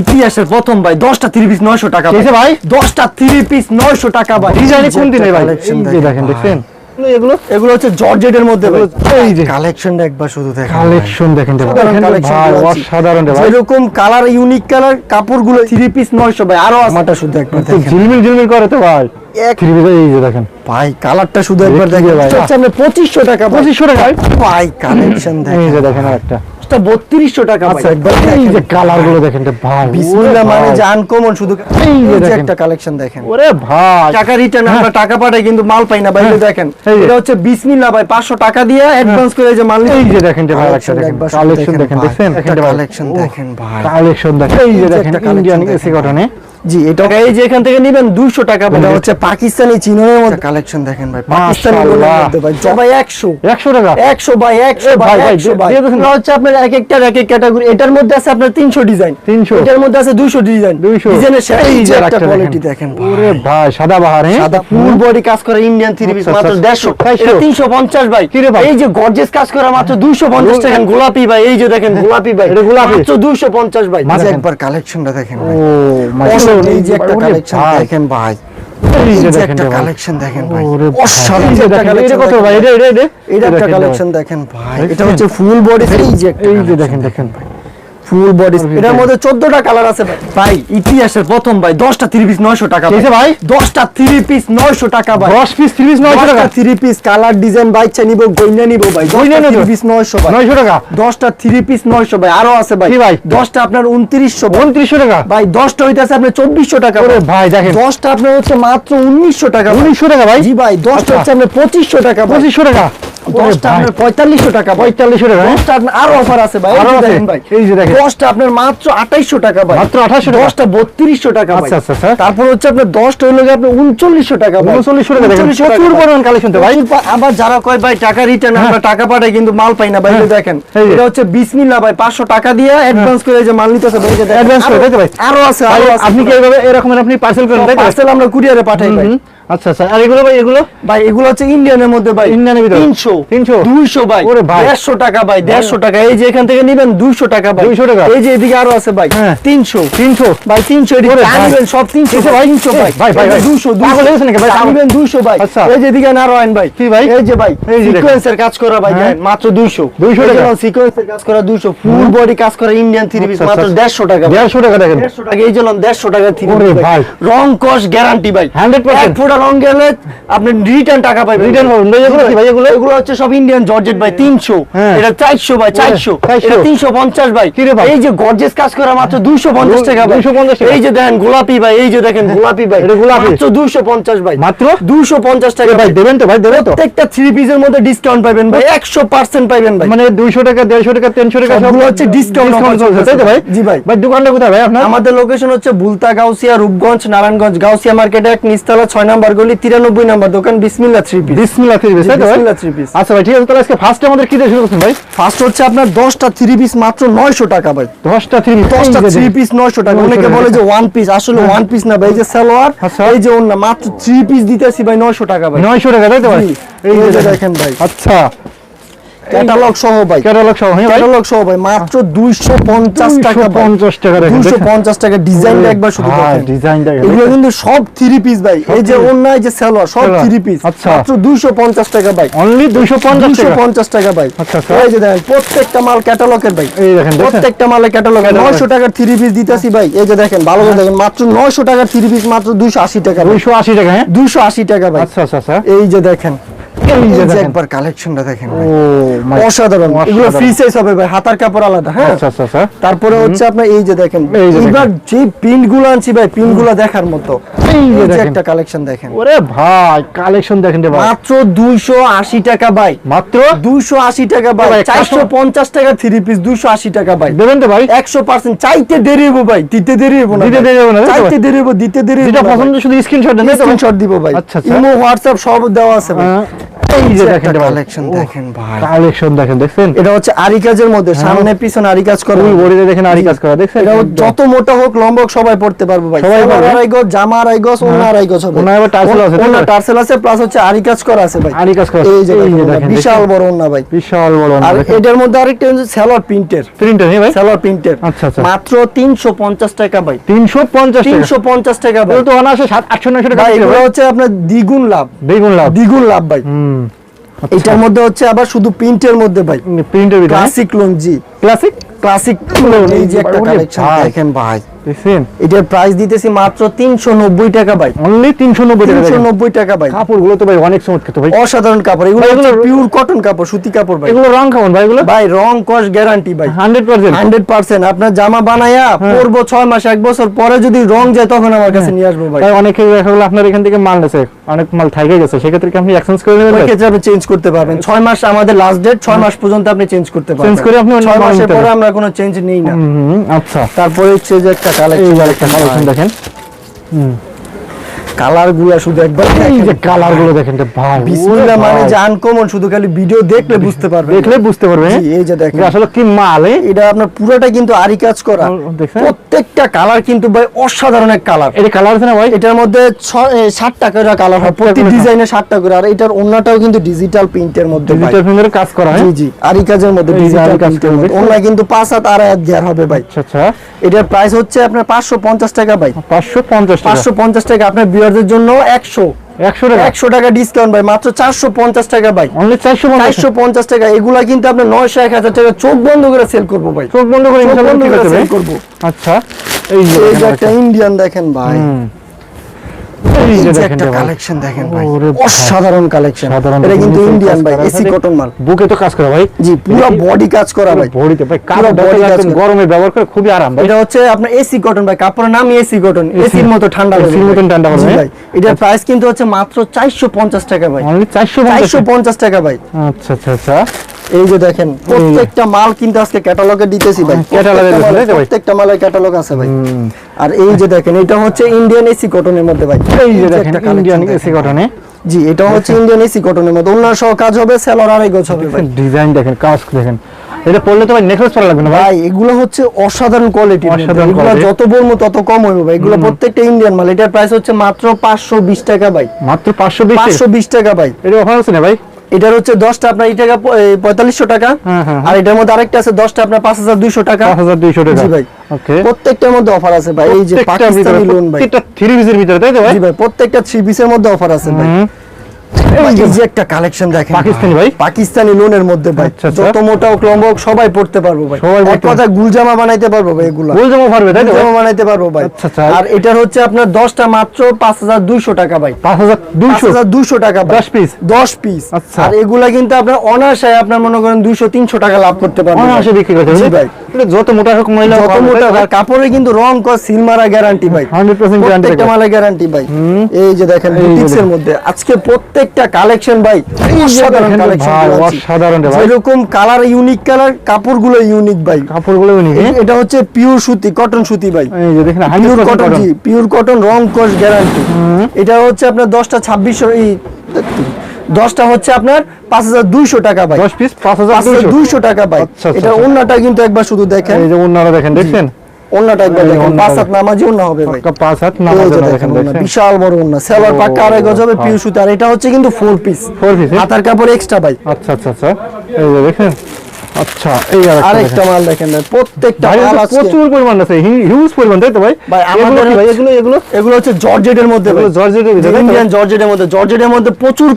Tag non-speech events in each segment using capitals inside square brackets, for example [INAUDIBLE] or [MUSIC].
ইতিহাসের প্রথম ভাই দশটা থ্রি পিস নয়শো টাকা ভাই? দশটা থ্রি পিস নয়শো টাকা ভাই। ডিজাইনে কোন দিনে ভাই? এই দেখেন দেখছেন? এগুলো? এগুলো হচ্ছে জর্জেটের মধ্যে এই যে। কালেকশনটা একবার শুধু দেখেন কালেকশন ভাই। অসাধারণ ভাই। যেরকম কালার ইউনিক কালার কাপড়গুলো থ্রি পিস নয়শো ভাই। আরও শুধু একবার দেখেন। ঝিলমিল ঝিলমিল করে তো ভাই। এক থ্রি পিস এই যে দেখেন। ভাই কালারটা শুধু একবার দেখেন। ভাই। হচ্ছে আপনার পঁচিশশো টাকা ভাই। 2500 টাকা? ভাই। কালেকশন এই দেখেন। যে দেখেন আরেকটা। এটা বত্রিশশো টাকা ভাই আচ্ছা এই যে দেখেন। কালারগুলো দেখেন ভাই বিসমিল্লাহ মানে যে আনকমন শুধু এই যে। একটা কালেকশন দেখেন। ওরে ভাই। টাকা রিটার্ন আমরা টাকা পাঠাই কিন্তু মাল পাই না ভাই দেখেন। এটা হচ্ছে বিসমিল্লাহ ভাই পাঁচশো টাকা দিয়ে অ্যাডভান্স করে যে মাল এই যে দেখেন ভাই একটা দেখেন কালেকশন দেখেন। দেখছেন? দেখেন ভাই। কালেকশন দেখেন এই যে দেখেন ইন্ডিয়ান এসি। কটনে জি এটা এই যে এখান থেকে নেবেন 200 টাকা এটা হচ্ছে পাকিস্তানি মধ্যে কালেকশন দেখেন ভাই পাকিস্তানি গুলোর মধ্যে ভাই সবাই 100 একশো টাকা? 100 ভাই 100 এ ভাই ভাই, ভাই, 100 ভাই। দিয়ে হচ্ছে আপনার এক একটা এক এক ক্যাটাগরি এটার মধ্যে আছে আপনার 300 ডিজাইন। 300 এটার মধ্যে আছে 200 ডিজাইন। 200 ডিজাইনের সাথে এই যে একটা কোয়ালিটি দেখেন। ভাই। ওরে ভাই সাদা বাহার হ্যাঁ? সাদা ফুল বডি কাজ করে ইন্ডিয়ান থ্রি পিস আচ্ছা, মাত্র আচ্ছা। 150 350 ভাই কি রে ভাই? এই যে গর্জিয়াস কাজ করা মাত্র 250 টাকা। গোলাপি ভাই এই যে দেখেন গোলাপি ভাই। এটা গোলাপি? মাত্র 250 ভাই। মাঝে একবার কালেকশনটা দেখেন ও এই যে একটা কালেকশন দেখেন ভাই। এই যে দেখেন একটা কালেকশন দেখেন ভাই। অসাধারণ যে একটা দেখেন, এটা কত ভাই? এটা- এটা- এটা- একটা ভাই। কালেকশন দেখেন ভাই। এটা হচ্ছে ফুল বডি এই যে একটা এই যে দেখেন দেখেন। দেখেন ফুল বডি এটার মধ্যে 14টা কালার আছে ভাই। ভাই ইতিহাসের প্রথম ভাই 10টা থ্রি পিস 900 টাকা কিসে ভাই? 10টা থ্রি পিস 900 টাকা ভাই। দশ পিস তিরিশ নয়শো টাকা? থ্রি পিস কালার ডিজাইন বাইচ্চা নিব গইনা নিব ভাই। গইনা নিব? থ্রি পিস 900 ভাই। নয়শো টাকা? দশটা থ্রি পিস 900 ভাই। আরও আছে ভাই। কি ভাই? দশটা আপনার 2900 ভাই। উনত্রিশশো টাকা? ভাই দশটা হইতাছে আপনার 2400 টাকা ওরে ভাই। দেখেন। দশটা আপনার হচ্ছে মাত্র 1900 টাকা ভাই। উনিশশো টাকা ভাই? জি ভাই দশটা আচ্ছা। হচ্ছে আপনার 2500 টাকা ভাই। পঁচিশশো টাকা? দশটা আপনার 4500 টাকা পঁয়তাল্লিশশো টাকা। হ্যাঁ? দশটা আপনার আরও অফার আছে ভাই এই যে দেখেন ভাই। এই যে দেখেন। দশটা আপনার মাত্র 2800 টাকা ভাই। মাত্র 2800 দশটা 3200 টাকা আচ্ছা, আচ্ছা, আচ্ছা। তারপর হচ্ছে আপনার দশটা হইল আপনার 3900 টাকা ভাই। 3900 টাকা দেখেন। 3900 টাকা প্রচুর পরিমাণ কালেকশন ভাই। আবার যারা কয় ভাই টাকা রিটার্ন আমরা টাকা পাঠাই কিন্তু মাল পাই না ভাই হ্যাঁ। দেখেন। এটা হচ্ছে বিসমিল্লাহ ভাই 500 টাকা দিয়ে অ্যাডভান্স করে যে মাল নিতেছে ভাই করে, আরো- ভাই? আরও আছে আরও আছে। আপনি কি এইভাবে এরকম আপনি পার্সেল করেন? পার্সেল আমরা কুরিয়ারে পাঠাই ভাই। আচ্ছা আচ্ছা আর এগুলো ভাই এগুলো ভাই এগুলো হচ্ছে ইন্ডিয়ানের মধ্যে ভাই ইন্ডিয়ানের ভিতরে? 300 300 200 ভাই ওরে ভাই। 150 টাকা ভাই 150 টাকা এই যে এখান থেকে নেবেন 200 টাকা ভাই 200 টাকা? এই যে এদিকে আরও আছে ভাই হ্যাঁ। 300 ভাই 300 এদিকে ওরে চা ভাই। নিবেন সব 300 ভাই? 300 ভাই ভাই, ভাই, ভাই। 200 পাগল হয়েছে নাকি ভাই? চা নিবেন 200 ভাই আচ্ছা। এই যে এদিকে নারায়ণ ভাই কি ভাই? এই যে ভাই সিকোয়েন্সের কাজ করা ভাই হ্যাঁ। মাত্র 200 200 টাকা? সিকোয়েন্সের কাজ করা 200 ফুল বডি কাজ করা ইন্ডিয়ান থ্রি পিস আচ্ছা, মাত্র আচ্ছা। 150 টাকা ভাই। দেড়শো টাকা দেখেন 150 টাকা এই জন্য 150 টাকা থ্রি ওরে ভাই। রং কস গ্যারান্টি ভাই 100% ফোঁটা রং গেলে আপনি রিটার্ন টাকা পাবেন Return পাবেন। এগুলো ভাই, এগুলো? এগুলো হচ্ছে সব ইন্ডিয়ান জর্জেট ভাই 300 হ্যাঁ। এটা 400 ভাই 400 400 এটা 350 ভাই? এই যে গর্জিয়াস কাজ করা মাত্র 250 টাকা ভাই। 250 টাকা? এই যে দেখেন গোলাপি ভাই এই যে দেখেন গোলাপি ভাই। এটা গোলাপি? মাত্র 250 ভাই। মাত্র? 250 টাকা ভাই দেবেন তো ভাই দেবে তো। প্রত্যেকটা থ্রি পিসের মধ্যে ডিসকাউন্ট পাবেন ভাই। 100% পাবেন ভাই। মানে টাকা দেড়শো টাকা তিনশো টাকা সবগুলো হচ্ছে চলছে তাই তো ভাই? জি ভাই। ভাই দোকানটা কোথায় ভাই আপনার? আমাদের লোকেশন হচ্ছে বুলতা গাউসিয়া রূপগঞ্জ নারায়ণগঞ্জ গাউসিয়া মার্কেট এক নিস্তলা ছয় নাম্বার গলি তিরানব্বই নাম্বার দোকান Bismillah three piece. Bismillah three piece Bismillah three piece. আচ্ছা ভাই ঠিক আছে তাহলে আজকে ফার্স্টে আমাদের কি দিয়ে শুরু করছেন ভাই? ফার্স্ট হচ্ছে আপনার দশটা থ্রি পিস মাত্র নয়শো টাকা ভাই। দশটা থ্রি পিস দশটা থ্রি পিস নয়শো টাকা। অনেকে বলে যে ওয়ান পিস আসলে ওয়ান পিস না ভাই এই যে সালোয়ার আচ্ছা। এই যে অন্য মাত্র থ্রি পিস দিতেছি ভাই নয়শো টাকা ভাই। নয়শো টাকা তাই তো ভাই? এই যে দেখেন ভাই। আচ্ছা। ক্যাটালগ সহ ভাই। ক্যাটালগ সহ হ্যাঁ ভাই। ক্যাটালগ সহ ভাই মাত্র দুইশো পঞ্চাশ টাকা ভাই। 250 টাকা দেখেন, দুইশো দেখেন। পঞ্চাশ টাকা ডিজাইনটা একবার শুধু ভাই, দেখেন। ডিজাইনটা এগুলো কিন্তু সব থ্রি পিস ভাই। এই যে three piece? অন্য এই যে সালোয়ার সব। থ্রি পিস আচ্ছা। মাত্র দুইশো পঞ্চাশ টাকা ভাই। অনলি দুইশো পঞ্চাশ দুইশো টাকা পঞ্চাশ টাকা ভাই। আচ্ছা, আচ্ছা। এই যে দেখেন প্রত্যেকটা মাল ক্যাটালগের ভাই। এই দেখেন। প্রত্যেকটা মালের ক্যাটালগ। Catalog। নয়শো টাকার থ্রি পিস দিতেছি ভাই। এই যে দেখেন ভালো করে দেখেন মাত্র নয়শো টাকার থ্রি পিস মাত্র দুইশো আশি টাকা দুইশো আশি টাকা হ্যাঁ? দুইশো আশি টাকা ভাই। আচ্ছা আচ্ছা। এই যে দেখেন এই যে এই যে দেখেন। একবার কালেকশনটা দেখেন ও ভাই। my- অসাধারণ এগুলো ফ্রি সাইজ হবে ভাই হাতার কাপড় আলাদা হ্যাঁ? আচ্ছা আচ্ছা আচ্ছা। তারপরে হচ্ছে আপনার এই যে দেখেন এইবার যে এবার যে প্রিন্টগুলো আনছি ভাই প্রিন্টগুলো দেখার মতো। এই যে দেখেন। একটা কালেকশন দেখেন ওরে ভাই কালেকশন দেখেন রে ভাই মাত্র দুইশো আশি টাকা ভাই মাত্র দুইশো আশি টাকা ভাই ভাই, চারশো পঞ্চাশ টাকা থ্রি পিস দুইশো আশি টাকা ভাই দেবেন তো ভাই একশো পার্সেন্ট চাইতে দেরি হব ভাই দিতে দেরি হব না দিতে। দেরি হব না, চাইতে? দেরি হব দিতে দেরি যেটা পছন্দ শুধু স্ক্রিনশট দেন? স্ক্রিনশট দিব ভাই আচ্ছা, আচ্ছা। ইমো হোয়াটসঅ্যাপ সব দেওয়া আছে ভাই হ্যাঁ। এই যে দেখেন collection দেখেন ভাই। কালেকশন দেখেন দেখছেন? এটা হচ্ছে আরি কাজের মধ্যে সামনে পিছনে আরি কাজ করা। ফুল বডিতে দেখেন আরি কাজ করা দেখছেন? এটা যত মোটা হোক লম্বা হোক সবাই পড়তে পারবে ভাই। সবাই সবাই আড়াই গজ জামা আড়াই গজ ওনা আড়াই গজ হবে। ওনার আবার টার্সেল আছে, ওনা টার্সেল আছে প্লাস হচ্ছে আরি কাজ করা আছে ভাই। আরি কাজ করা এই যে দেখেন, দেখেন, বিশাল বড় ওনা ভাই। বিশাল বড় আর এটার মধ্যে আরেকটা হচ্ছে স্যালোয়ার প্রিন্টের। প্রিন্টার হ্যাঁ ভাই? স্যালোয়ার প্রিন্টের। আচ্ছা, আচ্ছা। মাত্র 350 টাকা ভাই। 350 টাকা? 350 টাকা ভাই। তো অনায়াসে 7 800 900 টাকা ভাই হচ্ছে আপনার দ্বিগুণ লাভ। দ্বিগুণ লাভ। দ্বিগুণ লাভ ভাই। হুম। এটার মধ্যে হচ্ছে আবার শুধু প্রিন্টের মধ্যে ভাই। প্রিন্টের ভিতরে? ক্লাসিক লুঙ্গি ক্লাসিক ক্লাসিক এই যে একটা কালেকশন দেখেন ভাই। দেখছেন? এটার প্রাইস দিতেছি মাত্র 390 টাকা ভাই। অনলি 390 টাকা 390 টাকা ভাই। কাপড়গুলো তো ভাই অনেক চমৎকার তো ভাই। অসাধারণ কাপড় এগুলো এগুলো- পিওর কটন কাপড় সুতি কাপড় ভাই। এগুলো রং কেমন ভাই এগুলো? ভাই রং কস গ্যারান্টি ভাই। 100% হান্ড্রেড পার্সেন্ট। আপনার জামা বানায়া হ্যাঁ। পরবো ছয় মাস এক বছর পরে যদি রং যায় তখন আমার কাছে নিয়ে আসব ভাই। তাই অনেকে দেখা গেলো আপনার এখান থেকে মাল নেছে অনেক মাল থাইকে গেছে সেক্ষেত্রে কি আপনি এক্সচেঞ্জ করে নেবেন আপনি চেঞ্জ করতে পারবেন। ছয় মাস আমাদের লাস্ট ডেট ছয় মাস পর্যন্ত আপনি চেঞ্জ করতে পারবেন। করে আপনি অন্য মাসের পরে আমরা কোনো চেঞ্জ নেই না। হুম, হুম, আচ্ছা। তারপরে হচ্ছে যে একটা কালেকশন একটা কালেকশন দেখেন। কালার শুধু একবার এই যে দেখেন। কালারগুলো দেখেন তো ভাই বিসমিল্লাহ মানে ভাই। যে আনকমন শুধু খালি ভিডিও দেখলে বুঝতে পারবেন। দেখলে বুঝতে পারবে এই যে দেখেন। আসলে কি মাল এটা আপনার পুরোটা কিন্তু আরি কাজ করা। প্রত্যেকটা কালার কিন্তু ভাই অসাধারণ এক কালার এটা কালার আছে না ভাই? এটার মধ্যে ষাট টাকা কালার হয় প্রতি ডিজাইনে ষাট টাকা করে আর এটার অন্যটাও কিন্তু ডিজিটাল প্রিন্টের মধ্যে। ডিজিটাল ফিঙ্গারে কাজ করা জি হ্যাঁ? জি আরি কাজের মধ্যে ডিজিটাল প্রিন্টের মধ্যে। অন্য কিন্তু পাঁচ হাত আড়াই হাত গিয়ার হবে ভাই। আচ্ছা আচ্ছা। এটার প্রাইস হচ্ছে আপনার পাঁচশো পঞ্চাশ টাকা ভাই। 550 টাকা। পাঁচশো পঞ্চাশ টাকা আপনার বিয়ারদের জন্য একশো 100 টাকা। একশো টাকা ডিসকাউন্ট ভাই মাত্র চারশো পঞ্চাশ টাকা ভাই। অনলি 450 চারশো পঞ্চাশ টাকা এগুলা কিন্তু নয়শো এক হাজার টাকা চোখ বন্ধ করে সেল করব ভাই। চোখ বন্ধ করে ইনশাআল্লাহ ঠিক আছে ভাই। করব। আচ্ছা এই যে এই যে একটা ইন্ডিয়ান দেখেন ভাই। কালেকশন দেখেন ভাই। অসাধারণ কালেকশন এটা কিন্তু ইন্ডিয়ান ভাই এসি কটন মাল। বুকে তো কাজ করা ভাই। জি পুরো বডি কাজ করা ভাই। বডিতে ভাই পুরো কাপড় body বডি কাজ গরমে ব্যবহার করে খুবই আরাম ভাই। এটা হচ্ছে আপনার এসি কটন ভাই কাপড়ের নাম এসি কটন এসির মতো ঠান্ডা ঠান্ডা ভাই। এটার প্রাইস কিন্তু হচ্ছে মাত্র 450 টাকা ভাই। অনলি 450 450 টাকা ভাই। আচ্ছা আচ্ছা আচ্ছা। এই যে দেখেন প্রত্যেকটা মাল কিন্তু আজকে ক্যাটালগে দিতেছি ভাই। ক্যাটালগে প্রত্যেকটা মালের ক্যাটালগ আছে ভাই। আর এই যে দেখেন এটা হচ্ছে ইন্ডিয়ান এসি কটনের মধ্যে ভাই। এই যে দেখেন ইন্ডিয়ান এসি কটনে জি এটা হচ্ছে ইন্ডিয়ান এসি কটনের মধ্যে। অন্য সহ কাজ হবে সেলর গজ হবে ভাই। ডিজাইন দেখেন কাজ দেখেন। এটা পড়লে তো ভাই নেকলেস পরা লাগবে না ভাই? এগুলো হচ্ছে অসাধারণ কোয়ালিটি এগুলো যত বলব তত কম হইবে ভাই। এগুলো প্রত্যেকটা ইন্ডিয়ান মাল। এটার প্রাইস হচ্ছে মাত্র 520 টাকা ভাই। মাত্র 520 টাকা? 520 টাকা ভাই। এটা অফার আছে না ভাই? এটার হচ্ছে 10টা আপনার এই টাকা পঁয়তাল্লিশশো টাকা। হ্যাঁ, হ্যাঁ, আর এটার মধ্যে আরেকটা আছে 10টা আপনার 5200 টাকা। 5200 টাকা। ভাই। প্রত্যেকটার মধ্যে অফার আছে ভাই। এই যে পাকিস্তানি লোন ভাই। থ্রি পিসের ভিতরে তাই তো ভাই? প্রত্যেকটা থ্রি পিসের মধ্যে অফার আছে ভাই, এই যে একটা কালেকশন দেখেন। পাকিস্তানি ভাই? পাকিস্তানি লোনের মধ্যে ভাই। আচ্ছা, আচ্ছা। যত মোটা লম্বা সবাই পড়তে পারব ভাই। এক কথা গুলজামা বানাইতে পারব ভাই এগুলা। গোল পারবে তাই তো? ভাই? বানাইতে পারব ভাই। আর এটার হচ্ছে আপনার 10টা মাত্র 5200 টাকা ভাই। 5200 5200 টাকা ভাই। 10 piece? 10 পিস আচ্ছা। আর এগুলা কিন্তু আপনার অনায়াসে আপনার মনে করেন 200 300 টাকা লাভ করতে পারবেন অনায়াসে বিক্রি করতে ভাই। যত মোটা হোক মহিলা যত মোটা হোক, কাপড়ে কিন্তু রং কস সিলমারা গ্যারান্টি ভাই। 100% guarantee প্রত্যেকটা। মালের গ্যারান্টি ভাই। এই যে দেখেন এর মধ্যে। আজকে প্রত্যেকটা কালেকশন ভাই অসাধারণ কালেকশন অসাধারণ ভাই। যেরকম কালার ইউনিক কালার কাপড়গুলো ইউনিক ভাই। কাপড়গুলো নিয়ে এই- এটা হচ্ছে পিওর সুতি কটন সুতি ভাই। এই যে দেখেন পিওর কটন জি পিওর কটন রং কস গ্যারান্টি এটা হচ্ছে আপনার দশটা ছাব্বিশশো এই দশটা হচ্ছে আপনার পাঁচ হাজার দুইশো টাকা ভাই 10 পিস পাঁচ হাজার দুইশো। টাকা ভাই আচ্ছা, আচ্ছা, এটা আচ্ছা। অন্যটা কিন্তু একবার শুধু দেখেন। এই যে ওন্নারা দেখেন দেখছেন? অন্যটা একবার দেখেন পাঁচ হাত নামাজি অন্য হবে ভাই পাঁচ হাত এই নামাজ দেখেন বিশাল বড় ওন্না। সেলার পাক্কা আড়াই গজ হবে পিউ সুতি আর এটা হচ্ছে কিন্তু ফোর পিস ফোর? হাতার কাপড় এক্সট্রা ভাই আচ্ছা আচ্ছা আচ্ছা। এই দেখেন আচ্ছা এই আরেকটা আরেকটা মাল দেখেন প্রত্যেকটা মাল এটা প্রচুর পরিমাণ আছে হিউজ পরিমাণ তাই তো ভাই? ভাই আমাদের ভাই এগুলো এগুলো? এগুলো হচ্ছে জর্জেটের মধ্যে এগুলো জর্জেটের ভিতরে, ইন্ডিয়ান জর্জেটের মধ্যে জর্জেটের মধ্যে প্রচুর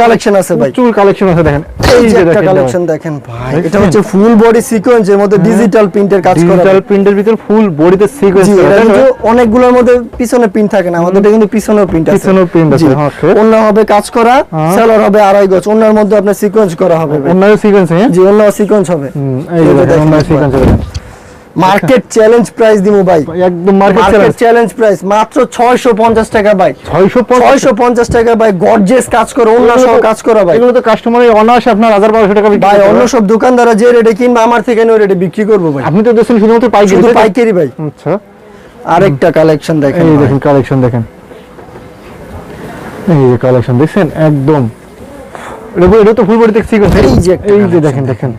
কালেকশন আছে ভাই। প্রচুর কালেকশন আছে দেখেন। এই যে একটা কালেকশন দেখেন ভাই এটা হচ্ছে ফুল বডি সিকোয়েন্সের মধ্যে ডিজিটাল প্রিন্টের কাজ করা ডিজিটাল প্রিন্টের ভিতর ফুল বডিতে সিকোয়েন্স করা এটা তাই তো কিন্তু ভাই? অনেকগুলোর মধ্যে পিছনে প্রিন্ট থাকে না আমাদের কিন্তু পিছনেও প্রিন্ট আছে। পিছনেও print আছে, হ্যাঁ, অন্য হবে কাজ করা হ্যাঁ। সেলার হবে আড়াই গজ অন্যের মধ্যে আপনার সিকোয়েন্স করা হবে। অন্যান্য সিকোয়েন্স হ্যাঁ? জি অন্য সিকোয়েন্স হবে। হুম, এই ভাই। সিকোয়েন্স দেখেন মার্কেট চ্যালেঞ্জ প্রাইস দিমু ভাই। একদম মার্কেট চ্যালেঞ্জ প্রাইস মাত্র 650 টাকা ভাই। 650 650 টাকা ভাই গর্জিয়াস কাজ করে অন্য সহ কাজ করা ভাই। এগুলো তো কাস্টমারের অনায়াসে আপনার 1200 টাকা বিক্রি ভাই অন্য সব দোকানদাররা যে রেটে কিনবে আমার থেকে ওই রেটে বিক্রি করব ভাই। আপনি তো দেখছেন শুধুমাত্র পাইকারি শুধু পাইকারি ভাই। আচ্ছা। আরেকটা কালেকশন দেখেন এই ভাই। দেখেন কালেকশন দেখেন। এই যে কালেকশন দেখছেন? একদম। এটা তো ফুল বডি দেখছি এই যে এই যে দেখেন দেখেন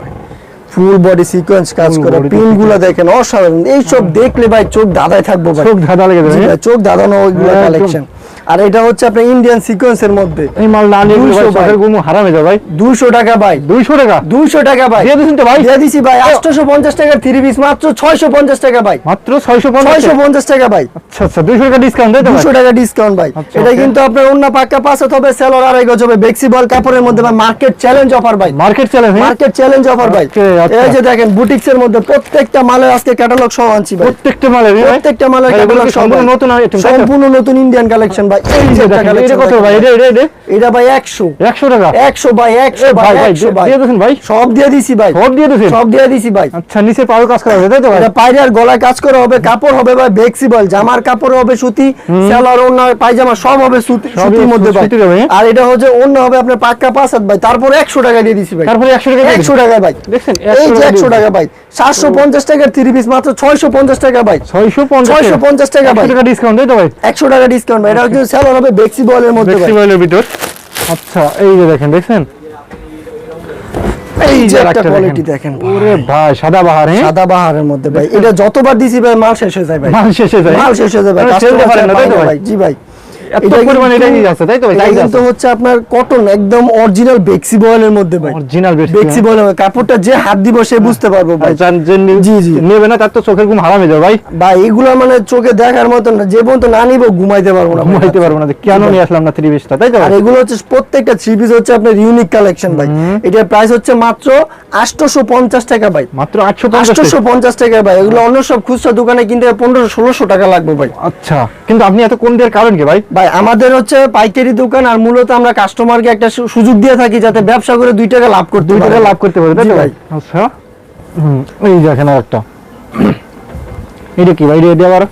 ফুল বডি সিকোয়েন্স কাজ করে পিনগুলো দেখেন অসাধারণ। এইসব দেখলে ভাই চোখ দাদাই থাকব ভাই। চোখ দাদা লেগে যাবে চোখ দাদানো ওইগুলো কালেকশন আর এটা হচ্ছে আপনার ইন্ডিয়ান সিকোয়েন্সের মধ্যে। এই মাল না নিয়ে ভাই। গুমু হারামে যাবে ভাই। দুশো টাকা ভাই। 200 টাকা? দুইশো টাকা ভাই। দিয়ে দিছেন তো ভাই? দিয়ে দিছি ভাই। আটশোশো পঞ্চাশ টাকার থ্রি পিস মাত্র ছয়শো পঞ্চাশ টাকা ভাই। মাত্র 650 ছয়শো পঞ্চাশ টাকা ভাই। আচ্ছা আচ্ছা 200 টাকা ডিসকাউন্ট দেয় তো ভাই? দুশো টাকা ডিসকাউন্ট ভাই। আচ্ছা, এটা কিন্তু আপনার অন্য পাক্কা সেলর আড়াই গজ হবে। বেক্সি বল কাপড়ের মধ্যে ভাই মার্কেট চ্যালেঞ্জ অফার ভাই। Market challenge market challenge offer ভাই। আচ্ছা। এই যে দেখেন বুটিক্স এর মধ্যে প্রত্যেকটা মালের আজকে ক্যাটালগ সহ আনছি ভাই। প্রত্যেকটা মালের? প্রত্যেকটা মালের ক্যাটালগ সম্পূর্ণ নতুন সম্পূর্ণ নতুন ইন্ডিয়ান কালেকশন ভাই। এই এই যে যে একটা দেখেন এটা কত ভাই এটা এটা এটা এটা ভাই 100 100 টাকা? 100 ভাই 100 ভাই ভাই ভাই 100 ভাই। দিয়ে দিয়েছেন ভাই? সব দিয়ে দিছি ভাই। সব দিয়ে দিয়েছেন? সব দিয়ে দিছি ভাই। আচ্ছা নিচে পাও কাজ করা হবে তাই তো ভাই? এটা পায়রে আর গলায় কাজ করা হবে কাপড় হবে ভাই ফ্লেক্সিবল জামার কাপড় হবে সুতি সেলার ওন্না পায়জামা সব হবে সুতি সুতির মধ্যে ভাই। হ্যাঁ? আর এটা হচ্ছে অন্য হবে আপনার পাক্কা পাঁচ হাত ভাই তারপরে 100 টাকা দিয়ে দিছি ভাই। তারপরে 100 টাকা দিয়ে 100 টাকা ভাই। দেখছেন এই যে 100 দিয়ে টাকা ভাই 750 টাকার থ্রি পিস মাত্র 650 টাকা ভাই। 650 650 টাকা। ভাই। 100 টাকা ডিসকাউন্ট তো ভাই? 100 টাকা ডিসকাউন্ট ভাই এটা কিন্তু সেলার হবে ফ্লেক্সিবলের মধ্যে বেক্সি ফ্লেক্সিবলের ভিতর। আচ্ছা এই যে দেখেন দেখছেন? এই যে একটা কোয়ালিটি দেখেন। ওরে ভাই সাদা বাহার হ্যাঁ? সাদা বাহারের মধ্যে ভাই। এটা যতবার দিছি ভাই মাল শেষ হয়ে যায় ভাই। মাল হয়ে যায় মাল শেষ হয়ে যায় ভাই। কাস্টমার না, ভাই? জি ভাই। এত এটা পরিমাণে কিন্তু- এটাই নিয়ে যাচ্ছে, তাই তো ভাই? কিন্তু হচ্ছে আপনার কটন একদম অরিজিনাল বেক্সি বয়েলের মধ্যে ভাই। অরিজিনাল বেক্সি বয়েল কাপড়টা যে হাত দিব সে বুঝতে পারব ভাই। যান যে নি- জি, জি। নেবে না তার তো চোখের ঘুম হারামে যাবে ভাই। ভাই এগুলো মানে চোখে দেখার মতো না। যে পর্যন্ত না নিব ঘুমাইতে পারব না ঘুমাইতে পারব না কেন নিয়ে আসলাম না থ্রি পিসটা তাই তো আর এগুলো হচ্ছে প্রত্যেকটা থ্রি পিস হচ্ছে আপনার ইউনিক কালেকশন ভাই। এটার প্রাইস হচ্ছে মাত্র আটশোশো পঞ্চাশ টাকা ভাই। মাত্র আটশো পঞ্চাশ আটশোশো পঞ্চাশ টাকা ভাই। এগুলো অন্য সব খুচরা দোকানে কিনতে পনেরোশো ষোলোশো টাকা লাগবে ভাই। আচ্ছা। কিন্তু আপনি এত কম দেওয়ার কারণ কি ভাই? ভাই আমাদের হচ্ছে পাইকারি দোকান আর মূলত আমরা কাস্টমারকে একটা সুযোগ দিয়ে থাকি যাতে ব্যবসা করে দুই টাকা লাভ করতে দুই টাকা লাভ করতে পারে তাই ভাই। আচ্ছা। হুম এই দেখেন একটা [CLEARS THROAT] এটা কি ভাই? এটা আবার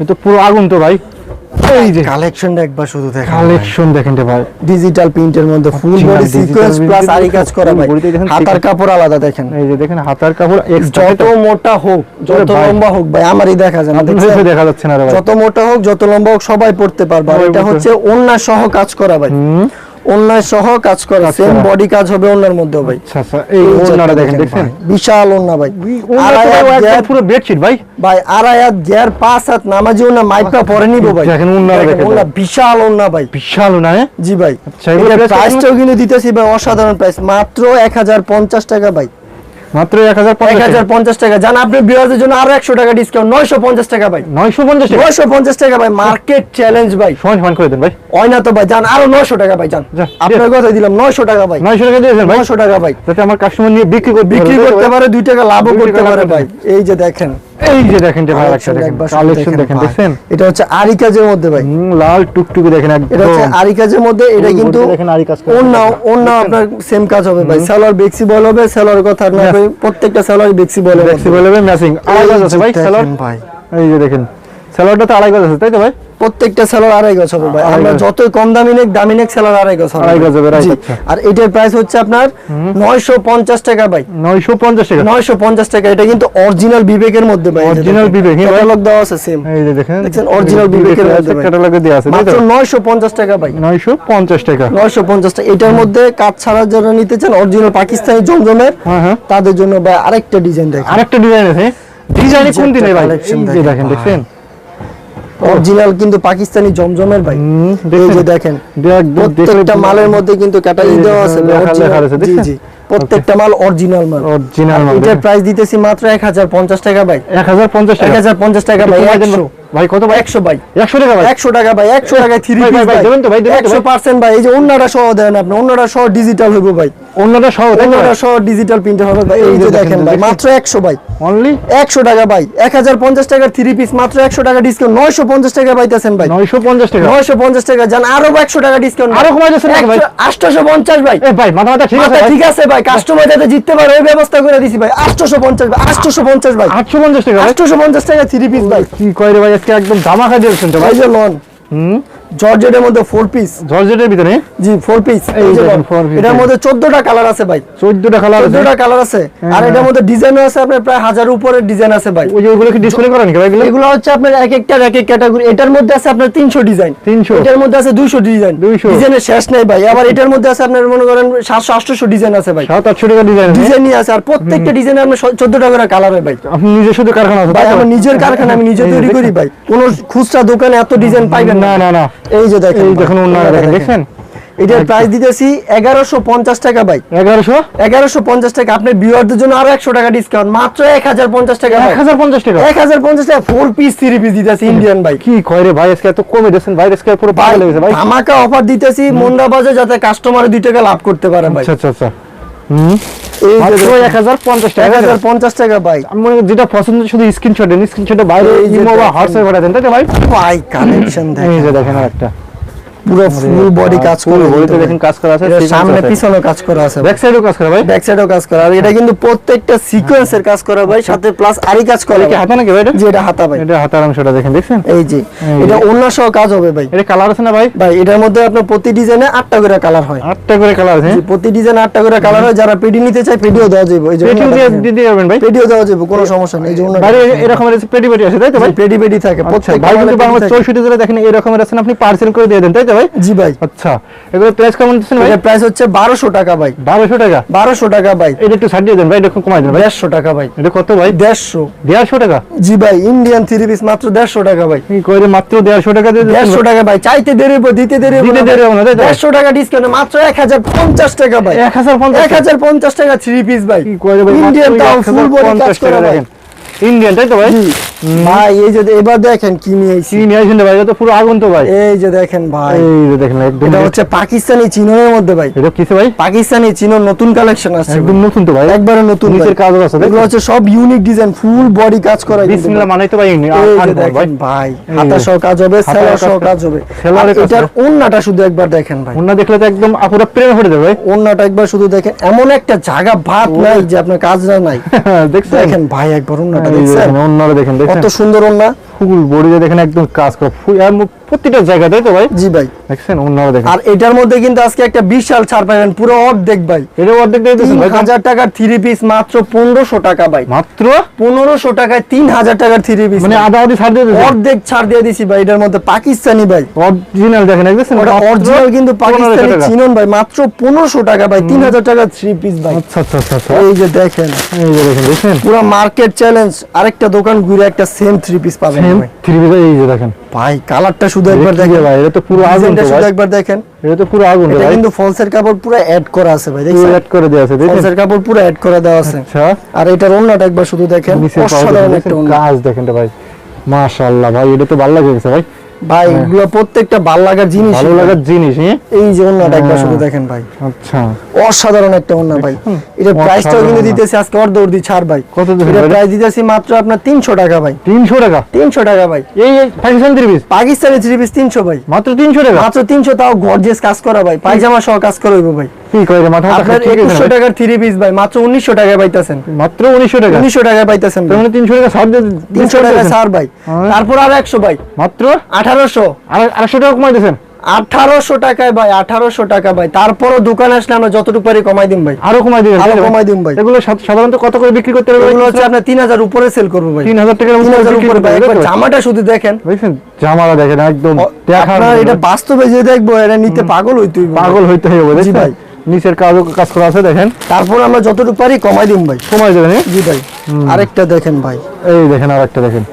এটা পুরো আগুন তো ভাই। এই যে কালেকশনটা একবার শুধু দেখেন কালেকশন দেখেন রে ভাই। ডিজিটাল প্রিন্টের মধ্যে ফুল বডি সিকোয়েন্স প্লাস আরি কাজ করা ভাই। হাতার কাপড় আলাদা দেখেন। এই যে দেখেন হাতার কাপড় যত মোটা হোক যত লম্বা হোক ভাই আমারই দেখা যায় না? দেখা যাচ্ছে না রে ভাই। যত মোটা হোক যত লম্বা হোক সবাই পড়তে পারবে। এটা হচ্ছে অন্য সহ কাজ করা ভাই। হুম সহ কাজ করা সেম বডি কাজ হবে ওন্নার মধ্যে ভাই। আচ্ছা আচ্ছা এই দেখেন ভাই, বিশাল ওন্না ভাই। পুরো বেডশিট ভাই। ভাই আড়াই হাত গ্যার পাঁচ হাত নামাজি ওন্না মাইপা পরে নিব ভাই। দেখেন ওন্না দেখেন, দেখেন। ওন্না বিশাল ওন্না ভাই। বিশাল হ্যাঁ? জি ভাই। আচ্ছা, প্রাইসটাও কিন্তু দিতেছি ভাই অসাধারণ প্রাইস মাত্র এক হাজার পঞ্চাশ টাকা ভাই। মাত্র এক হাজার এক হাজার পঞ্চাশ পঞ্চাশ টাকা। জান আপনি ভিউয়ারদের জন্য আরও একশো টাকা ডিসকাউন্ট নয়শো পঞ্চাশ টাকা ভাই। নয়শো পঞ্চাশ টাকা? নয়শো পঞ্চাশ টাকা ভাই মার্কেট চ্যালেঞ্জ ভাই। সমান করে দেন ভাই। হয় না তো ভাই জান আরও নয়শো টাকা ভাই জান। আপনার কথা দিলাম নয়শো টাকা ভাই। নয়শো টাকা দিয়েছেন ভাই। নয়শো টাকা ভাই। যাতে আমার কাস্টমার নিয়ে বিক্রি করতে বিক্রি করতে পারে দুই টাকা লাভও করতে পারে ভাই। এই যে দেখেন এই যে দেখেন যে ভাই একটা দেখেন কালেকশন দেখেন দেখেন এটা হচ্ছে আরি কাজের মধ্যে ভাই। লাল টুকটুকি দেখেন এটা হচ্ছে একদম। আরি কাজের মধ্যে এটা কিন্তু দেখেন আরি কাজ। অন্য অন্য আপনার সেম কাজ হবে ভাই। সেলার বেক্সি বল হবে সেলার কথা না. প্রত্যেকটা সেলার বেক্সি বল হবে ফ্লেক্সিবল হবে ম্যাচিং আলাদা আছে ভাই সেলার ভাই। এই যে দেখেন সেলারটা তো আলাদা আছে তাই তো ভাই? প্রত্যেকটা সেলর আড়াই গজ হবে ভাই। আমরা। যতই কম দামি নেক দামি নেক সেলর আড়াই গজ হবে আড়াই গজ হবে। আর এটার প্রাইস হচ্ছে আপনার নয়শো পঞ্চাশ টাকা ভাই। নয়শো পঞ্চাশ টাকা। নয়শো পঞ্চাশ টাকা। এটা কিন্তু অরিজিনাল বিবেকের মধ্যে ভাই। Original বিবেক, হ্যাঁ ক্যাটালগ দেওয়া আছে সেম এই যে দেখেন দেখছেন, original বিবেকের মধ্যে ক্যাটালগে দেওয়া আছে মাত্র তো নয়শো পঞ্চাশ টাকা ভাই। নয়শো পঞ্চাশ টাকা। নয়শো পঞ্চাশ টাকা। এটার মধ্যে কাজ ছাড়া যারা নিতে চান অরিজিনাল পাকিস্তানি জমজমের। হ্যাঁ হ্যাঁ। তাদের জন্য ভাই আরেকটা ডিজাইন দেখেন। আরেকটা ডিজাইন আছে। ডিজাইনে কোন দিনে ভাই? দেখেন। দেখেন অরিজিনাল কিন্তু পাকিস্তানি জমজমের ভাই। এই যে দেখেন প্রত্যেকটা মালের মধ্যে কিন্তু ক্যাটাগরি দেওয়া আছে জি জি প্রত্যেকটা মাল অরিজিনাল মাল। অরিজিনাল মাল এটার প্রাইস দিতেছি মাত্র এক হাজার পঞ্চাশ টাকা ভাই। এক হাজার পঞ্চাশ এক টাকা হাজার পঞ্চাশ টাকা ভাই ভাই। কত ভাই? একশো ভাই। একশো টাকা ভাই। একশো টাকা ভাই একশো টাকায় থ্রি ভাই, পিস ভাই, দেবেন তো ভাই, দেবেন তো একশো ভাই? পার্সেন্ট ভাই এই যে অন্যরা সহ দেন আপনি অন্যরা সহ ডিজিটাল হইব ভাই। অন্যটা সহ অন্যরা সহ ডিজিটাল প্রিন্টার হবে ভাই এই যে দেখেন ভাই মাত্র একশো ভাই। অনলি একশো টাকা ভাই এক হাজার পঞ্চাশ টাকার থ্রি পিস মাত্র একশো টাকা ডিসকাউন্ট নয়শো পঞ্চাশ টাকা পাইতেছেন ভাই। নয়শো পঞ্চাশ টাকা? নয়শো পঞ্চাশ টাকা যান আরও একশো টাকা ডিসকাউন্ট আরও কমাই দিচ্ছেন ভাই? আটশোশো পঞ্চাশ ভাই। এ ভাই মাথা মাথা ঠিক আছে ভাই? ঠিক আছে ভাই কাস্টমার যাতে জিততে পারে ওই ব্যবস্থা করে দিছি ভাই। আটশোশো পঞ্চাশ ভাই আটশোশো পঞ্চাশ ভাই। আটশো পঞ্চাশ টাকা ভাই? আটশোশো পঞ্চাশ টাকা থ্রি পিস ভাই। কি কয় ভাই আজকে একদম ধামাকা দিয়েছেন তো ভাই? যে লন হুম? জর্জেটের মধ্যে ফোর পিস জর্জেটের ভিতরে? জি ফোর পিস এটার মধ্যে চোদ্দটা কালার আছে ভাই। চোদ্দটা কালার আছে? চোদ্দটা কালার আছে। আর এটার মধ্যে ডিজাইনও আছে আপনার প্রায় হাজারের উপরের ডিজাইন আছে ভাই। ওই যে ওইগুলো কি ডিসপ্লে করেন কি ভাই এগুলো? এগুলো হচ্ছে আপনার এক একটা এক এক ক্যাটাগরি এটার মধ্যে আছে আপনার তিনশো ডিজাইন। 300 এটার মধ্যে আছে দুইশো ডিজাইন। 200 ডিজাইনের শেষ নাই ভাই। আবার এটার মধ্যে আছে আপনার মনে করেন সাতশো আটশোশো ডিজাইন আছে ভাই। সাত আটশো টাকা ডিজাইন ডিজাইন নিয়ে আছে। আর প্রত্যেকটা ডিজাইনে আপনার চোদ্দ টাকা করে কালার হয় ভাই। আপনি নিজের শুধু কারখানা আছে ভাই আমার নিজের কারখানা আমি নিজে তৈরি করি ভাই। কোন খুচরা দোকানে এত ডিজাইন পাইবেন না না না। এই যে দেখেন এই দেখুন ওনারা দেখেন দেখছেন এটার প্রাইস দিতেছি এগারোশো পঞ্চাশ টাকা ভাই। এগারোশো? এগারোশো পঞ্চাশ টাকা। আপনার ভিউয়ারদের জন্য আরও একশো টাকা ডিসকাউন্ট মাত্র এক হাজার পঞ্চাশ টাকা এক হাজার পঞ্চাশ টাকা? এক হাজার পঞ্চাশ টাকা ফোর পিস থ্রি পিস দিতেছি ইন্ডিয়ান ভাই। কি কয় রে ভাই আজকে এত কমে দিচ্ছেন ভাই আজকে পুরো পাগল হয়ে গেছে ভাই। আমাকে অফার দিতেছি মুন্ডা বাজে যাতে কাস্টমার দুই টাকা লাভ করতে পারে ভাই। আচ্ছা আচ্ছা আচ্ছা। হুম। টাকা হাজার পঞ্চাশ টাকা ভাই। আমি মনে যেটা পছন্দ শুধু স্ক্রিনশট দেন স্ক্রিনশটে বাইরে এই যে ইমো বা হোয়াটসঅ্যাপে পাঠাতেন তাই ভাই? কালেকশন দেখেন। একটা পুরো ফুল বডি কাজ করে বডিতে দেখেন কাজ করা আছে সামনে পিছনে কাজ করা আছে ব্যাক সাইডেও কাজ করা ভাই। ব্যাক সাইডেও কাজ করা। আর এটা কিন্তু প্রত্যেকটা সিকোয়েন্সের কাজ করা ভাই সাথে প্লাস আরি কাজ করা কি হাতে নাকি ভাই এটা? এটা হাতা ভাই। এটা হাতার অংশটা দেখেন দেখছেন? এই যে এটা অন্য সহ কাজ হবে ভাই। এটা কালার আছে না ভাই? ভাই এটার মধ্যে আপনার প্রতি ডিজাইনে আটটা করে কালার হয়। আটটা করে কালার আছে যে প্রতি ডিজাইনে আটটা করে কালার হয়। যারা পেডি নিতে চায় পেডিও দেওয়া যাবে এই যে পেটিং দিয়ে যাবেন ভাই? পেডিও দেওয়া যাবে কোনো সমস্যা নেই। এই যে বাইরে এরকম পেটি পেটি আছে তাই তো ভাই? পেডি পেডি থাকে আচ্ছা প্রত্যেক ভাই কিন্তু বাংলা পেডি থাকে। চৌষট্টি জেলা দেখেন এরকমের আছেন আপনি পার্সেল করে দিয়ে দেন তাই তো ভাই? জি ভাই। আচ্ছা এগুলো প্রাইস কেমন দিচ্ছেন ভাই? এটার প্রাইস হচ্ছে বারোশো টাকা ভাই। বারোশো টাকা? বারোশো টাকা ভাই। এটা একটু ছাড় দিয়ে দেন ভাই এটা কমাই দেন ভাই। দেড়শো টাকা ভাই। এটা কত ভাই? দেড়শো। দেড়শো টাকা? জি ভাই ইন্ডিয়ান থ্রি পিস মাত্র দেড়শো টাকা ভাই। কি করে মাত্র দেড়শো টাকা দিয়ে দিচ্ছেন দেড়শো টাকা ভাই চাইতে দেরি হব দিতে দেরি হব দিতে দেরি। হবে না, তাই তো? দেড়শো টাকা ডিসকাউন্ট মাত্র এক হাজার পঞ্চাশ টাকা ভাই। এক হাজার পঞ্চাশ এক হাজার পঞ্চাশ টাকা থ্রি পিস ভাই। কি করে ভাই ইন্ডিয়ান তাও ফুল বডি কাজ করা ভাই। ইন্ডিয়ান তাই তো ভাই? ভাই এই যে এবার দেখেন কি নিয়ে আইছি কি নিয়ে রে ভাই? এটা তো পুরো আগুন তো ভাই। এই যে দেখেন ভাই। এই যে দেখেন একদম এটা হচ্ছে পাকিস্তানি চিনের মধ্যে ভাই। এটা কিসে ভাই? পাকিস্তানি চিনোর নতুন কালেকশন আসছে একদম নতুন তো ভাই। একবারে নতুন নিচের। কাজও আছে এগুলো হচ্ছে সব ইউনিক ডিজাইন ফুল বডি কাজ করা বিসমিল্লাহ ভাই। তো ভাই দেখেন হাতা সহ কাজ হবে সেলার সহ কাজ- কাজ হবে। এটার ওন্নাটা শুধু একবার দেখেন ভাই। ওনা দেখলে তো একদম আপুরা প্রেমে পড়ে যাবে ভাই। ওন্নাটা একবার শুধু দেখেন এমন একটা জায়গা ভাত নাই যে আপনার কাজটা নাই। [LAUGHS] দেখছেন? দেখেন ভাই একবার ওন্নাটা যে দেখেন, কত সুন্দর ওন্না ফুল বডিতে দেখেন একদম কাজ করা ফুল প্রতিটা জায়গা তাই তো ভাই? জি ভাই। দেখছেন? ওনারা দেখেন। আর এটার মধ্যে কিন্তু আজকে একটা বিশাল ছাড় পাবেন পুরো অর্ধেক ভাই। এটা অর্ধেক দিয়ে দিয়েছেন ভাই? হাজার টাকার থ্রি পিস মাত্র পনেরোশো টাকা ভাই। মাত্র? পনেরোশো টাকায় তিন হাজার টাকার থ্রি পিস মানে আধা আধি ছাড় দিয়ে দিয়েছেন? অর্ধেক ছাড় দিয়ে দিছি ভাই এটার মধ্যে পাকিস্তানি ভাই। অরিজিনাল দেখেন দেখছেন? ওটা মাত্র অরিজিনাল কিন্তু 1500 পাকিস্তানি চিনন ভাই মাত্র পনেরোশো টাকা ভাই তিন হাজার টাকা থ্রি পিস ভাই। আচ্ছা আচ্ছা আচ্ছা আচ্ছা। এই যে দেখেন। এই যে দেখেন দেখছেন? পুরো মার্কেট চ্যালেঞ্জ আরেকটা দোকান ঘুরে একটা সেম থ্রি পিস পাবেন ভাই। থ্রি পিস এই যে দেখেন। ভাই কালারটা শুধু একবার দেখি দেখেন। ভাই? এটা তো পুরো আগুন তো শুধু একবার দেখেন। এটা তো পুরো আগুন এটা কিন্তু ফলসের কাপড় পুরো অ্যাড করা আছে ভাই দেখছেন? add করে দেওয়া আছে ফলসের কাপড় পুরো অ্যাড করে দেওয়া আছে। আচ্ছা। আর এটার অন্যটা একবার শুধু দেখেন অসাধারণ একটা কাজ দেখেন ভাই। মাশাআল্লাহ ভাই এটা তো ভালো লাগে গেছে ভাই। ভাই এগুলো প্রত্যেকটা ভালো লাগার জিনিস ভালো লাগার জিনিস হ্যাঁ এই যে অন্যটা একবার হ্যাঁ। শুধু দেখেন ভাই। আচ্ছা। অসাধারণ একটা অন্য ভাই। এটা প্রাইসটাও কিন্তু দিতেছি আজকে অর্ধ অর্ধি ছাড় ভাই। কত এটা প্রাইস দিতেছি মাত্র আপনার তিনশো টাকা ভাই। তিনশো টাকা? তিনশো টাকা ভাই। এই এই Pakistan three piece Pakistani three piece তিনশো ভাই। মাত্র তিনশো টাকা? মাত্র তিনশো তাও গর্জেস কাজ করা ভাই। পায়জামা সহ কাজ করা হইব ভাই। কি করে মাথা মাথা আপনার ঠিক আছে। একুশশো ভাই? টাকার থ্রি পিস ভাই মাত্র উনিশশো টাকায় পাইতেছেন। মাত্র উনিশশো টাকা? উনিশশো টাকায় পাইতেছেন তার মানে তিনশো টাকা ছাড় দিয়ে তিনশো discount টাকা ছাড় ভাই। তারপর আর একশো ভাই। মাত্র? আঠারোশো। আর আড়াইশো টাকা কমাই দিয়েছেন। আঠারোশো টাকায় ভাই আঠারোশো টাকা ভাই। তারপরও দোকানে আসলে আমরা যতটুকু পারি কমাই ভাই। আরও কমাই দিবেন আরও কমাই দিন ভাই। এগুলো সাধারণত কত করে বিক্রি করতে হবে? এগুলো হচ্ছে আপনার তিন হাজার উপরে সেল করব ভাই। তিন হাজার টাকার বিক্রি উপরে ভাই? জামাটা শুধু দেখেন। বুঝছেন জামাটা দেখেন একদম আপনার এটা বাস্তবে যে দেখব এটা নিতে পাগল হইতে পাগল হইতে হবে ভাই। নিচের কাজও কাজ করা আছে দেখেন। তারপর আমরা যতটুকু পারি কমাই দিন ভাই। কমাই দেবেন? জি ভাই। আরেকটা দেখেন ভাই। এই দেখেন আরেকটা দেখেন।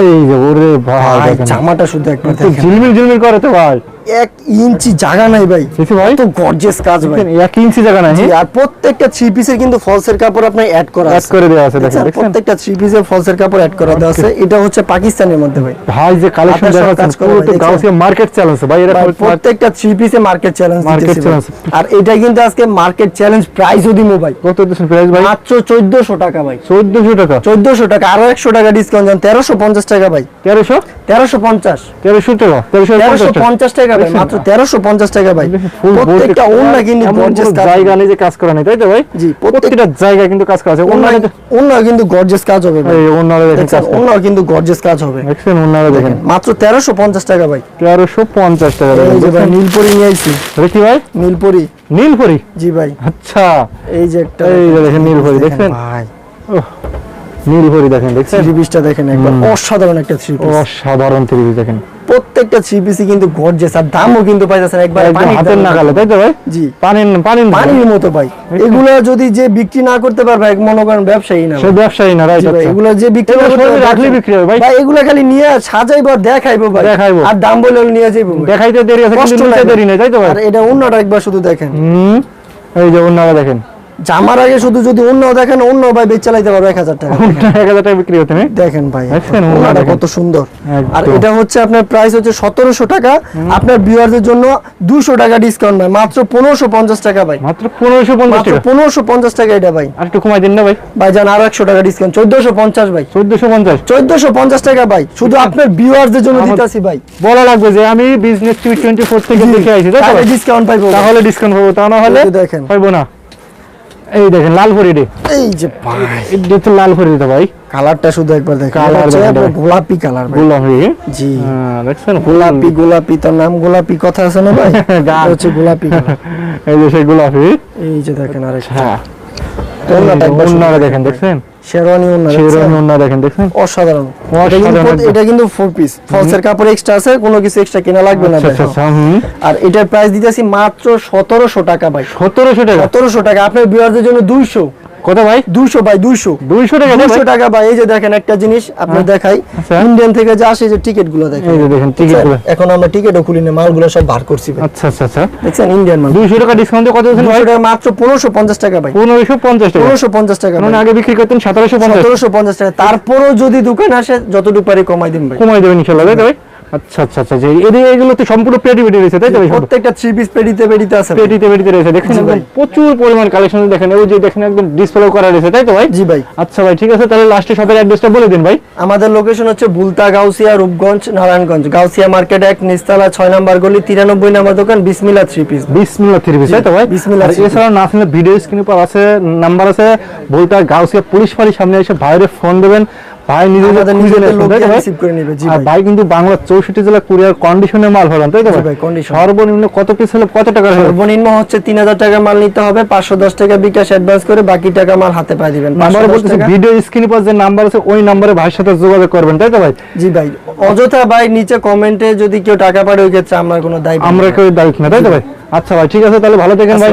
এই যে ওরে ভাই জামাটা শুধু একবার ঝিলমিল ঝিলমিল করে তো ভাই। এক ইঞ্চি জায়গা নাই ভাই। ভাই। তো গর্জিয়াস কাজ ভাই। এক ইঞ্চি জায়গা নাই আর প্রত্যেকটা থ্রি পিসের কিন্তু ফলসের কাপড় আপনার অ্যাড করা অ্যাড করে দেওয়া আছে দেখেন দেখছেন? দেখছেন প্রত্যেকটা থ্রি পিসের ফলসের কাপড় অ্যাড করা দেওয়া আছে। এটা হচ্ছে পাকিস্তানের মধ্যে ভাই। ভাই যে কালেকশন কাজ করা পুরো তো গাউসিয়া মার্কেট চ্যালেঞ্জ ভাই এটা প্রত্যেকটা থ্রি পিসে মার্কেট চ্যালেঞ্জ ভাই। challenge। আর এটা কিন্তু আজকে মার্কেট চ্যালেঞ্জ প্রাইসও দিমু ভাই। কত দিচ্ছেন প্রাইস ভাই? মাত্র চোদ্দশো টাকা ভাই। চোদ্দশো টাকা? চোদ্দশো টাকা আরও একশো টাকা ডিসকাউন্ট দেন তেরোশো পঞ্চাশ টাকা ভাই। তেরোশো? তেরোশো পঞ্চাশ। তেরোশো টাকা তেরোশো পঞ্চাশ টাকা। ভাই মাত্র তেরোশো পঞ্চাশ টাকা ভাই। প্রত্যেকটা অন্য কিন্তু গর্জেস জায়গা নেই কাজ করা নেই তাই তো ভাই? জি, প্রত্যেকটা জায়গায় কিন্তু কাজ করা আছে। কিন্তু গর্জেস কাজ হবে ভাই। দেখেন কিন্তু গর্জেস কাজ হবে। দেখেন। মাত্র তেরোশো পঞ্চাশ টাকা ভাই। তেরোশো পঞ্চাশ টাকা এই যে ভাই দেখেন। নিয়ে আইছি। কি ভাই? নীলপরি। নীলপরি? জি ভাই। আচ্ছা। এই যে একটা এই যে দেখেন নীলপরি দেখছেন? ভাই। ওহ, নীলপরি দেখেন দেখছেন? থ্রি পিসটা দেখেন একবার অসাধারণ একটা থ্রি পিস। অসাধারণ থ্রি দেখেন। প্রত্যেকটা থ্রি পিসই কিন্তু গর্জেস আর দামও কিন্তু পাইতেছেন একবার হাতের নাগালে তাই তো ভাই? জি। পানির পানির পানির মতো ভাই। এগুলো যদি যে বিক্রি না করতে পারবে এক মনে করেন ব্যবসায়ী না সে ব্যবসায়ী না রাইট আচ্ছা। এগুলো যে বিক্রি না করতে রাখলেই বিক্রি হবে ভাই। ভাই এগুলো খালি নিয়ে সাজাইবো দেখাইবো ভাই। দেখাইবো। আর দাম বলে নিয়ে যাইবো দেখাইতে দেরি আছে কিন্তু নিতে দেরি নেই তাই তো ভাই? আর এটা অন্যটা একবার শুধু দেখেন। হুম। এই যে অন্যরা দেখেন। জামার আগে শুধু যদি অন্য দেখেন অন্য ভাই বেচ চালাইতে পারবে এক হাজার টাকা। এক হাজার টাকা বিক্রি হতে দেখেন ভাই ওনাটা কত সুন্দর। আর এটা হচ্ছে আপনার প্রাইস হচ্ছে সতেরোশো টাকা। আপনার ভিউয়ারদের জন্য দুশো টাকা ডিসকাউন্ট ভাই মাত্র পনেরোশো পঞ্চাশ টাকা ভাই। মাত্র পনেরোশো পঞ্চাশ টাকা? পনেরোশো পঞ্চাশ টাকা এটা ভাই। আর একটু কমাই দিন না ভাই। ভাই যান আর একশো টাকা ডিসকাউন্ট চোদ্দশো পঞ্চাশ ভাই। চোদ্দশো পঞ্চাশ। চোদ্দশো পঞ্চাশ টাকা ভাই শুধু আপনার ভিউয়ারদের জন্য দিতেছি ভাই। বলা লাগবে যে আমি বিজনেস টি টোয়েন্টি ফোর থেকে দেখে আইছি? ডিসকাউন্ট পাইবো তাহলে ডিসকাউন্ট পাবো তা না হলে দেখেন। পাইবো না। এই দেখেন লাল ফরিডি রে। এই যে ভাই। এটা তো লাল ফরিডি ভাই। কালারটা শুধু একবার দেখেন। কালার। গোলাপি কালার গোলাপি? জি। হ্যাঁ, দেখছেন? গোলাপি গোলাপি তার নাম গোলাপি কথা আছে না ভাই? [LAUGHS] গাছ। হচ্ছে গোলাপি এই যে সেই গোলাপি। এই যে দেখেন আরেকটা। হ্যাঁ। দেখেন দেখছেন? শেরওয়ানি ওন্না দেখেন দেখছেন? অসাধারণ। এটা কিন্তু ফোর পিস ফলসের কাপড় এক্সট্রা আছে কোনো কিছু এক্সট্রা কেনা লাগবে না আচ্ছা। আচ্ছা আর এটার প্রাইস দিতেছি মাত্র সতেরোশো টাকা ভাই। সতেরোশো টাকা? সতেরোশো টাকা। আপনার বিয়ারদের জন্য দুইশো। কত ভাই? দুইশো ভাই দুইশো। দুইশো টাকা না দুইশো ভাই? টাকা ভাই এই যে দেখেন একটা জিনিস আপনি দেখাই। আচ্ছা। ইন্ডিয়ান থেকে যে আসে যে টিকেটগুলো দেখেন। এই যে দেখেন টিকিটগুলো এখন আমরা টিকিটও খুলি না মালগুলো সব বার করছি আচ্ছা আচ্ছা আচ্ছা। দেখছেন ইন্ডিয়ান মাল? দুইশো টাকা ডিসকাউন্টে কত দিচ্ছেন ভাই? দুইশো টাকা মাত্র পনেরোশো পঞ্চাশ টাকা ভাই। পনেরোশো পঞ্চাশ টাকা। পনেরোশো পঞ্চাশ টাকা মানে আগে বিক্রি করতেন সতেরোশো পঞ্চাশ। সতেরোশো পঞ্চাশ টাকা। তারপরও যদি দোকানে আসে যতটুকু পারি কমাই দিন ভাই। কমাই দেবেন ইনশাল্লাহ তাই ভাই? আচ্ছা আচ্ছা আচ্ছা এগুলো তো সম্পূর্ণ পেটি পেটি রয়েছে তাই তো ভাই? প্রত্যেকটা থ্রি পিস পেডিতে পেডিতে আছে পেটিতে পেটিতে রয়েছে ভাই। প্রচুর পরিমাণ কালেকশন দেখেন ওই যে দেখেন একদম ডিসপ্লে করা রয়েছে তাই তো ভাই? জি ভাই। আচ্ছা ভাই ঠিক আছে তাহলে লাস্টে শপের অ্যাড্রেসটা বলে দিন ভাই। আমাদের লোকেশন হচ্ছে বুলতা গাউসিয়া রূপগঞ্জ নারায়ণগঞ্জ। গাউসিয়া মার্কেট এক নিস্তালা ছয় নম্বর গলি তিরানব্বই নম্বর দোকান Bismillah three piece Bismillah three piece তাই তো ভাই? piece। এছাড়া না ভিডিও স্ক্রিনে আছে নাম্বার আছে বলতে গাউসিয়া পুলিশ ফাঁড়ির সামনে এসে ভাইরে ফোন দেবেন। ভাই নিজে আমাদের খুঁজে নিজেদের নিয়ে আসবেন, তাই তো লোককে ভাই? রিসিভ করে নেবে জি ভাই। ভাই কিন্তু বাংলা চৌষট্টি জেলা কুরিয়ার কন্ডিশনে মাল হলাম তাই তো ভাই? ভাই, সর্বনিম্ন কত পিস হলে কত টাকা হবে সর্বনিম্ন হচ্ছে তিন হাজার টাকা মাল নিতে হবে পাঁচশো দশ টাকা বিকাশ অ্যাডভান্স করে বাকি টাকা মাল হাতে পাই দিবেন। নাম্বার 510 ভিডিও স্ক্রিনে পর যে নাম্বার আছে ওই নাম্বারে ভাইয়ের সাথে যোগাযোগ করবেন তাই তো ভাই? জি ভাই অযথা ভাই নিচে কমেন্টে যদি কেউ টাকা পাঠায় ওই ক্ষেত্রে আমার কোনো দায়ী আমরা কেউ দায়িত্ব না তাই তো ভাই? আচ্ছা ভাই ঠিক আছে তাহলে ভালো থাকেন ভাই।